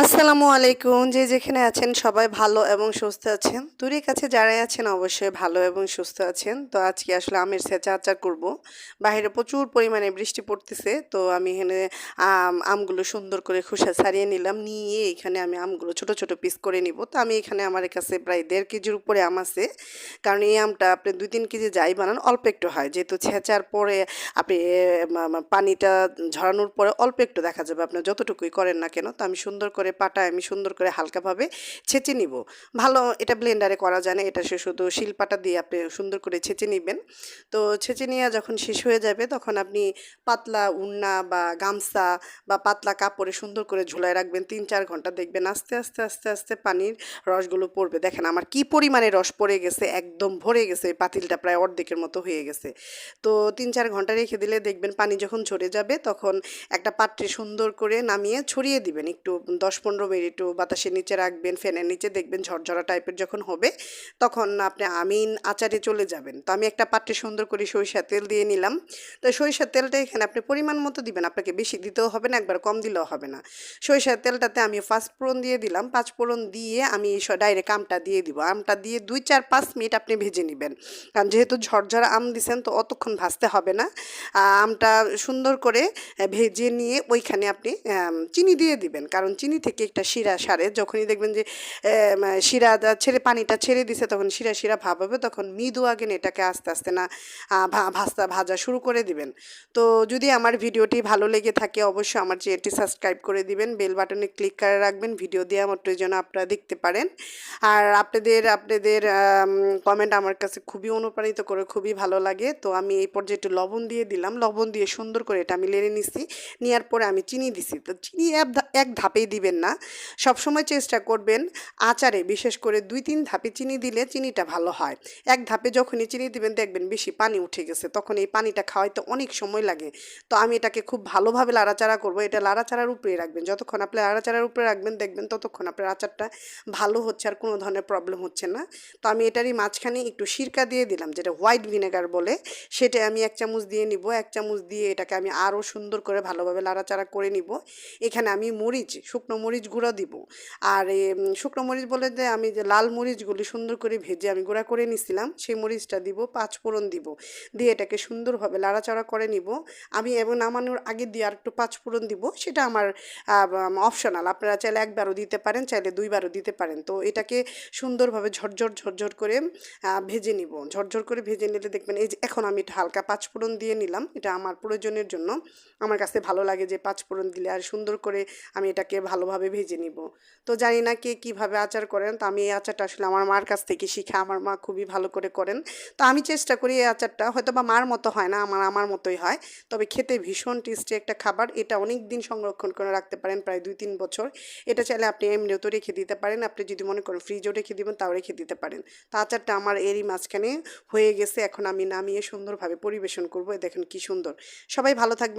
আসসালামু আলাইকুম। যে যেখানে আছেন সবাই ভালো এবং সুস্থ আছেন। দূরের কাছে যারাই আছেন অবশ্যই ভালো এবং সুস্থ আছেন। তো আজকে আসলে আমের সেচা আচার করব। বাইরে প্রচুর পরিমাণে বৃষ্টি পড়তেছে। তো আমি এখানে আমগুলো সুন্দর করে খোসা ছাড়িয়ে নিলাম। নিয়ে এখানে আমি আমগুলো ছোট ছোট পিস করে নিব। তো আমি এখানে আমার কাছে প্রায় দেড় কেজির উপরে আম আছে। কারণ এই আমটা আপনি দুই তিন কেজি যাই বানান, অল্প একটু হয়। যেহেতু ছেঁচার পরে আপনি পানিটা ঝরানোর পরে অল্প একটু দেখা যাবে। আপনার যতটুকুই করেন না কেন, তো আমি সুন্দর করে পাটায় আমি সুন্দর করে হালকাভাবে ছেঁচে নিব। ভালো এটা ব্লেন্ডারে করা যায় না, এটা সে শুধু শিলপাটা দিয়ে আপনি সুন্দর করে ছেঁচে নেবেন। তো ছেঁচে নেওয়া যখন শেষ হয়ে যাবে, তখন আপনি পাতলা উন্না বা গামছা বা পাতলা কাপড়ে সুন্দর করে ঝুলায় রাখবেন তিন চার ঘণ্টা দেখবেন আস্তে আস্তে আস্তে আস্তে পানির রসগুলো পড়বে। দেখেন আমার কি পরিমাণে রস পড়ে গেছে, একদম ভরে গেছে পাতিলটা প্রায় অর্ধেকের মতো হয়ে গেছে। তো তিন চার ঘণ্টা রেখে দিলে দেখবেন পানি যখন ঝরে যাবে, তখন একটা পাত্রে সুন্দর করে নামিয়ে ছড়িয়ে দিবেন, একটু দশ পনেরো মিনিট একটু বাতাসের নিচে রাখবেন, ফ্যানের নিচে দেখবেন ঝরঝরা টাইপের যখন হবে, তখন আপনি আমিন আচারে চলে যাবেন। তো আমি একটা পাত্রে সুন্দর করে সরিষা তেল দিয়ে নিলাম। তো সরিষার তেলটা এখানে আপনি পরিমাণ মতো দিবেন, আপনাকে বেশি দিতেও হবে না, একবার কম দিলেও হবে না। সরিষার তেলটাতে আমি ফার্স্ট ফোড়ন দিয়ে দিলাম, পাঁচ ফোড়ন দিয়ে আমি ডাইরেক্ট আমটা দিয়ে দিব। আমটা দিয়ে দুই, চার, পাঁচ মিনিট আপনি ভেজে নেবেন। কারণ যেহেতু ঝরঝরা আম দিছেন, তো অতক্ষণ ভাজতে হবে না। আমটা সুন্দর করে ভেজে নিয়ে ওইখানে আপনি চিনি দিয়ে দিবেন। কারণ চিনি থেকে একটা শিরা সারে। যখনই দেখবেন যে শিরা ছেড়ে পানিটা ছেড়ে দিছে তখন শিরা শিরা ভাব হবে তখন মৃদু আগে এটাকে আস্তে আস্তে না আহ, ভা- ভাজতে ভাজা শুরু করে দিবেন। তো যদি আমার ভিডিওটি ভালো লেগে থাকে অবশ্যই আমার চ্যানেলটি সাবস্ক্রাইব করে দিবেন বেল বাটনে ক্লিক করে রাখবেন ভিডিও দেওয়া মাত্র যেন আপনারা দেখতে পারেন। আর আপনাদের আপনাদের কমেন্ট আমার কাছে খুবই অনুপ্রাণিত করে খুবই ভালো লাগে। তো আমি এই পর্যায়ে একটু লবণ দিয়ে দিলাম। লবণ দিয়ে সুন্দর করে এটা আমি লেড়ে নিছি নেওয়ার পরে আমি চিনি দিছি। তো চিনি এক ধাপেই দিবেন। না। সবসময় চেষ্টা করবেন আচারে বিশেষ করে দুই, তিন ধাপে চিনি দিলে চিনিটা ভালো হয়। এক ধাপে যখনই চিনি দিবেন দেখবেন বেশি পানি উঠে গেছে, তখন এই পানিটা খাওয়াইতে অনেক সময় লাগে। তো আমি এটাকে খুব ভালোভাবে লাড়াচাড়া করব। এটা লাড়াচাড়ার উপরে রাখবেন। যতক্ষণ আপনি লাড়াচাড়ার উপরে রাখবেন দেখবেন ততক্ষণ আপনার আচারটা ভালো হচ্ছে আর কোনো ধরনের প্রবলেম হচ্ছে না। তো আমি এটারই মাঝখানে একটু সিরকা দিয়ে দিলাম, যেটা হোয়াইট ভিনেগার বলে। সেটা আমি এক চামচ দিয়ে নিব। এক চামচ দিয়ে এটাকে আমি আরও সুন্দর করে ভালোভাবে লাড়াচাড়া করে নিব। এখানে আমি মরিচ, শুকনো মরিচ গুঁড়ো দিব। আর শুকনো মরিচ বলে যে আমি যে লাল মরিচগুলি সুন্দর করে ভেজে আমি গুঁড়া করে নিছিলাম, সেই মরিচটা দিব, পাঁচ ফোড়ন দিব। দিয়ে এটাকে সুন্দরভাবে লাড়াচাড়া করে নিব। আমি এবং নামানোর আগে দিয়ে আর একটু পাঁচ ফোড়ন দিব, সেটা আমার অপশনাল আপনারা চাইলে একবারও দিতে পারেন, চাইলে দুইবারও দিতে পারেন। তো এটাকে সুন্দরভাবে ঝরঝর ঝরঝর করে ভেজে নিব। ঝরঝর করে ভেজে নিলে দেখবেন, এই যে এখন আমি এটা হালকা পাঁচ ফোড়ন দিয়ে নিলাম, এটা আমার প্রয়োজনের জন্য। আমার কাছে ভালো লাগে যে পাঁচ ফোড়ন দিলে আর সুন্দর করে আমি এটাকে ভালোভাবে ভেজে নিব। তো জানি না কে কীভাবে আচার করেন, তো আমি এই আচারটা আসলে আমার মার কাছ থেকে শিখে আমার মা খুবই ভালো করে করেন। তো আমি চেষ্টা করি এই আচারটা হয়তো বা মার মতো হয় না, আমার আমার মতোই হয়, তবে খেতে ভীষণ টেস্টি একটা খাবার। এটা অনেক দিন সংরক্ষণ করে রাখতে পারেন, প্রায় দুই তিন বছর। এটা চাইলে আপনি এমনিও রেখে দিতে পারেন, আপনি যদি মনে করেন ফ্রিজও রেখে দিবেন, তাও রেখে দিতে পারেন। তো আচারটা আমার এরই মাঝখানে হয়ে গেছে, এখন আমি নামিয়ে সুন্দরভাবে পরিবেশন করব দেখেন কি সুন্দর। সবাই ভালো থাকবেন।